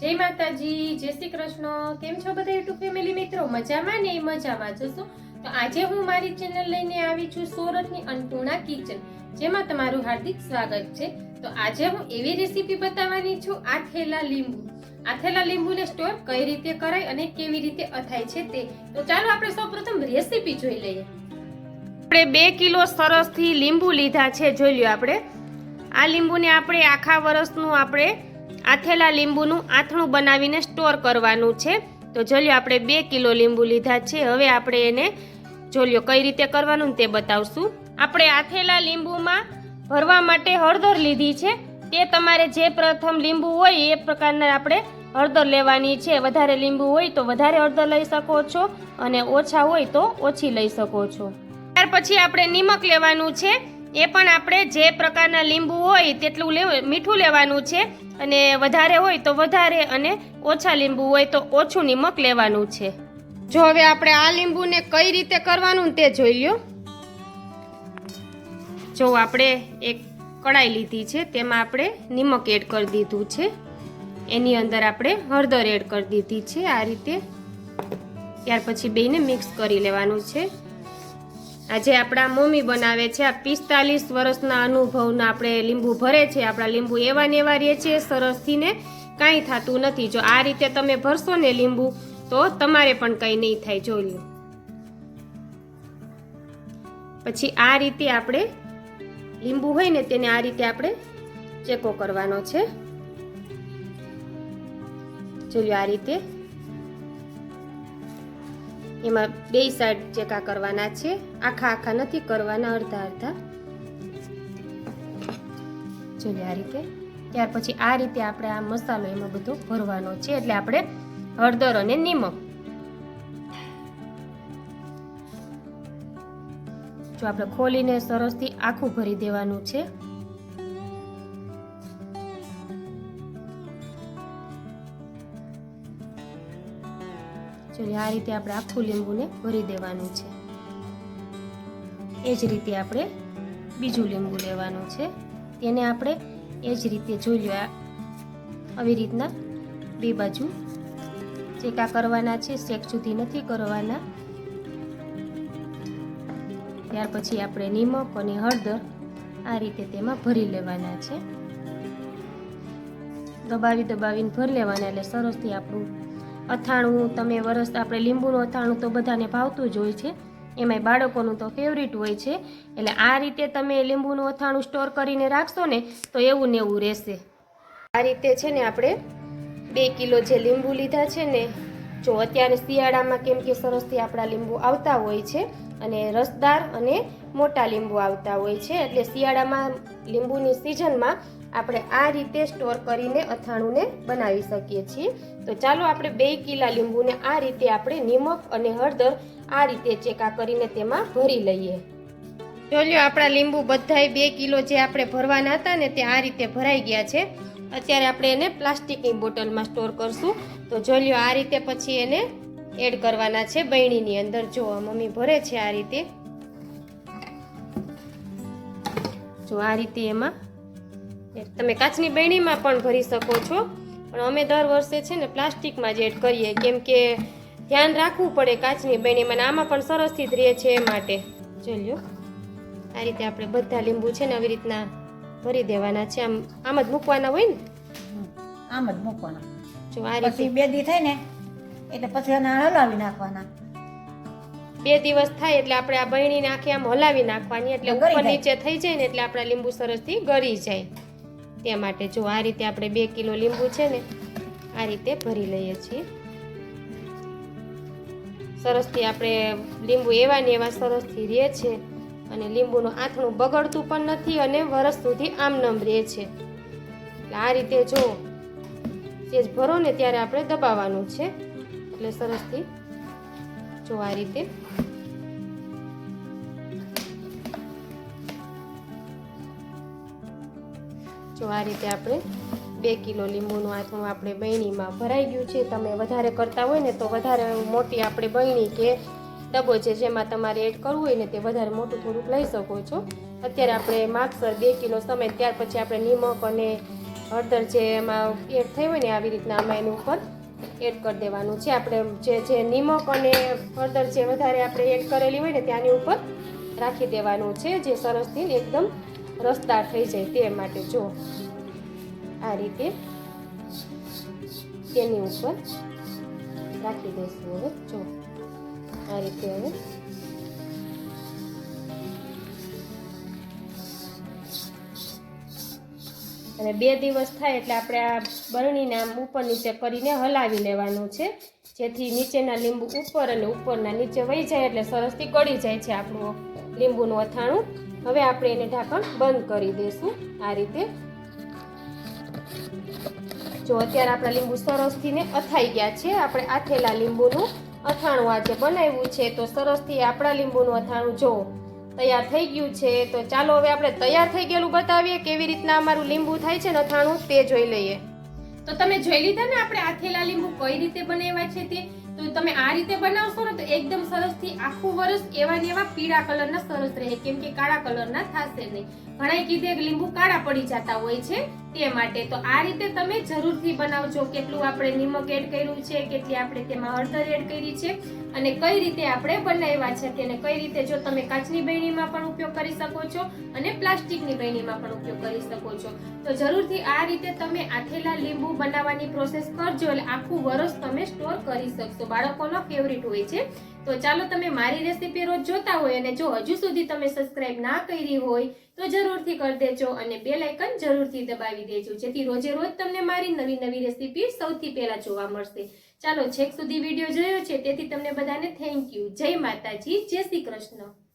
જય માતાજી, જય શ્રી કૃષ્ણ. કેમ છો બધા યુટ્યુબ ફેમિલી મિત્રો? મજામાં ને? મજામાં. જશો? તો આજે હું મારી ચેનલ લઈને આવી છું સુરતની અન્નપૂર્ણા કિચન, જેમાં તમારું હાર્દિક સ્વાગત છે. તો આજે હું એવી રેસીપી બતાવવાની છું. આથેલા લીંબુ. આથેલા લીંબુને સ્ટોર કઈ રીતે કરાય અને કેવી રીતે અથાય છે તે? તો ચાલો આપણે સૌપ્રથમ રેસીપી જોઈ લઈએ. આપણે બે કિલો સરસથી લીંબુ લીધા છે. જોઈ લ્યો આપણે. આ લીંબુને આપણે આખા વર્ષનું આપણે આથેલા લીંબુનું આથણું બનાવીને સ્ટોર કરવાનું છે. તો જોલ્યો આપણે બે કિલો લીંબુ લીધા છે. હવે આપણે એને જોલ્યો કઈ રીતે કરવાનું તે બતાવશું. આપણે આથેલા લીંબુમાં ભરવા માટે હળદર લીધી છે. તે તમારે જે પ્રથમ લીંબુ હોય એ પ્રકારના આપણે હળદર લેવાની છે. વધારે લીંબુ હોય તો વધારે હળદર લઈ શકો છો અને ઓછા હોય તો ઓછી લઈ શકો છો. ત્યાર પછી આપણે નિમક લેવાનું છે. એ પણ આપણે જે પ્રકારના લીંબુ હોય તેટલું લેવું, મીઠું લેવાનું છે અને વધારે હોય તો વધારે અને ઓછા લીંબુ હોય તો ઓછું નિમક લેવાનું છે. જો હવે આપણે આ લીંબુને કઈ રીતે કરવાનું તે જોઈ લ્યો. જો આપણે એક કડાઈ લીધી છે તેમાં આપણે નિમક એડ કરી દીધું છે. એની અંદર આપણે હળદર એડ કરી દીધી છે આ રીતે. ત્યાર પછી બેને મિક્સ કરી લેવાનું છે. આજે આપણા મમ્મી બનાવે છે આ પિસ્તાલીસ વર્ષના અનુભવના આપણે લીંબુ ભરે છે. આપણા લીંબુ એવા ને એવા રહે છે સરસથી ને કાંઈ થતું નથી. જો આ રીતે તમે ભરશો ને લીંબુ, તો તમારે પણ કંઈ નહીં થાય. જોઈ લો પછી આ રીતે આપણે લીંબુ હોય ને તેને આ રીતે આપણે ચેકો કરવાનો છે. જોઈ આ રીતે. એમાં બે સાઈડ ચેકા કરવાના છે. આખા આખા નથી કરવાના, અડધા અડધા. જોઈએ આ રીતે. ત્યાર પછી આ રીતે આપણે આ મસાલો એમાં બધો ભરવાનો છે. એટલે આપણે હળદર અને નિમક. જો આપણે ખોલીને સરસથી આખું ભરી દેવાનું છે. જોઈએ આ રીતે આપણે આખું લીંબુને ભરી દેવાનું છે. એ જ રીતે આપણે બીજું લીંબુ લેવાનું છે. તેને આપણે એ જ રીતે જોઈ લો આવી રીતના બે બાજુ ચેકા કરવાના છે, શેક સુધી નથી કરવાના. ત્યાર પછી આપણે નિમક અને હળદર આ રીતે તેમાં ભરી લેવાના છે. દબાવી દબાવીને ભરી લેવાના એટલે સરસથી આપણું અથાણું, તમે વરસ આપણે લીંબુનું અથાણું તો બધાને ભાવતું જ હોય છે. એમાંય બાળકોનું તો ફેવરિટ હોય છે. એટલે આ રીતે તમે લીંબુનું અથાણું સ્ટોર કરીને રાખશો ને, તો એવું ને એવું રહેશે. આ રીતે છે ને આપણે બે કિલો જે લીંબુ લીધા છે ને, જો અત્યારે શિયાળામાં કેમ કે સરસથી આપણા લીંબુ આવતા હોય છે અને રસદાર અને મોટા લીંબુ આવતા હોય છે. એટલે શિયાળામાં લીંબુની સિઝનમાં આપણે આ રીતે સ્ટોર કરીને અથાણુંને બનાવી શકીએ છીએ. તો ચાલો આપણે બે કિલા લીંબુને આ રીતે આપણે નિમક અને હળદર આ રીતે ચેકા કરીને તેમાં ભરી લઈએ. જોલ્યો, આપણા લીંબુ બધાય બે કિલો જે આપણે ભરવાના હતા ને તે આ રીતે ભરાઈ ગયા છે. અત્યારે આપણે એને પ્લાસ્ટિકની બોટલમાં સ્ટોર કરશું. તો જોલ્યો, આ રીતે પછી એને એડ કરવાના છે બૈણીની અંદર. જો મમ્મી ભરે છે આ રીતે. જો, આ રીતે એમાં તમે કાચની બહેણીમાં પણ ભરી શકો છો. પણ અમે દર વર્ષે છે ને પ્લાસ્ટિકમાં જ એડ કરીએ કેમ કે ધ્યાન રાખવું પડે કાચની બહેણીમાં આમાં પણ સરસથી જ રહે છે એ માટે. ચલ્યો. આ રીતે આપણે બધા લીંબુ છે ને આવી રીતના ભરી દેવાના છે. આમ આમ જ મૂકવાના હોય ને? આમ જ મૂકવાના. જો આ રીતે બે દી થાય ને એટલે પછી એને હલાવી નાખવાના. બે દિવસ થાય એટલે આપણે આ બહેણીને આખી આમ હલાવી નાખવાની એટલે ઉપર નીચે થઈ જાય ને એટલે આપણા લીંબુ સરસથી ગળી જાય. તે માટે જો આ રીતે આપણે બે કિલો લીંબુ છે ને, આ રીતે ભરી લઈએ છીએ. સરસથી આપણે લીંબુ એવા ને એવા સરસથી રહે છે અને લીંબુનું આથણું બગડતું પણ નથી અને વરસ સુધી આમનમ રહે છે. એટલે આ રીતે જો સેજ ભરો ને ત્યારે આપણે દબાવવાનું છે. એટલે સરસથી જો આ રીતે જો આ રીતે આપણે બે કિલો લીંબુનું આથું આપણે બહેણીમાં ભરાઈ ગયું છે. તમે વધારે કરતા હોય ને તો વધારે મોટી આપણે બહેણી કે ડબ્બો છે જેમાં તમારે એડ કરવું હોય ને તે વધારે મોટું થોડુંક લઈ શકો છો. અત્યારે આપણે માપસર બે કિલો સમય ત્યાર પછી આપણે નિમક અને હળદર જે એમાં એડ થઈ હોય ને આવી રીતના આમાં એની ઉપર એડ કરી દેવાનું છે. આપણે જે જે નિમક અને હળદર જે વધારે આપણે એડ કરેલી હોય ને ત્યાંની ઉપર રાખી દેવાનું છે, જે સરસથી એકદમ રસદાર થઈ જાય તે માટે જો આ રીતે તેની ઉપર રાખી દઈશું હવે, જો આ રીતે હવે. અને બે દિવસ થાય એટલે આપણે આ બરણીને આમ ઉપર નીચે કરીને હલાવી લેવાનું છે, જેથી નીચેના લીંબુ ઉપર અને ઉપરના નીચે વહી જાય એટલે સરસથી ગળી જાય છે આપણું. લીંબુનું અથાણું. હવે આપણે એને ઢાંકણ બંધ કરી દઈશું આ રીતે. જો અત્યારે આપણા લીંબુ સરસથી ને અથાઈ ગયા છે, આપણે આથેલા લીંબુનું અથાણું આજે બનાવ્યું છે, તો સરસથી આપણા લીંબુનું અથાણું જો તૈયાર થઈ ગયું છે, તો ચાલો હવે આપણે તૈયાર થઈ ગયેલું બતાવીએ કેવી રીતના અમારું લીંબુ થાય છે ને અથાણું તે જોઈ લઈએ. તો તમે જોઈ લીધા ને આપણે આથેલા લીંબુ કઈ રીતે બનાવ્યા છે તે? તો તમે આ રીતે બનાવશો ને તો એકદમ સરસથી આખું વરસ એવા ને એવા પીળા કલરના સરસ રહે. કેમ કે કાળા કલરના થશે નહીં. ઘણા કીધે લીંબુ કાળા પડી જતા હોય છે. તે માટે તો આ રીતે તમે જરૂરથી બનાવજો કેટલું આપણે નિમક એડ કર્યું છે, કેટલી આપણે તેમાં હળદર એડ કરી છે અને કઈ રીતે આપણે બનાવ્યા છે તેને, કઈ રીતે જો તમે કાચની બરણીમાં પણ ઉપયોગ કરી શકો છો અને પ્લાસ્ટિકની બરણીમાં પણ ઉપયોગ કરી શકો છો. તો જરૂરથી આ રીતે તમે આથેલા લીંબુ બનાવવાની પ્રોસેસ કરજો એટલે આખું વરસ તમે સ્ટોર કરી શકશો. બાળકોનો ફેવરિટ હોય છે. તો ચાલો તમે મારી રેસીપી રોજ જોતા હોય અને જો હજુ સુધી તમે સબસ્ક્રાઇબ ના કરી હોય તો જરૂરથી કરી દેજો અને બેલ આઇકન જરૂરથી દબાવી દેજો. જેથી રોજે રોજ તમને મારી નવી નવી રેસીપી સૌથી પહેલા જોવા મળશે. ચાલો છેક સુધી વીડિયો જોયો છે. તેથી તમને બધાને થેન્ક યુ જય માતાજી. જય શ્રી કૃષ્ણ.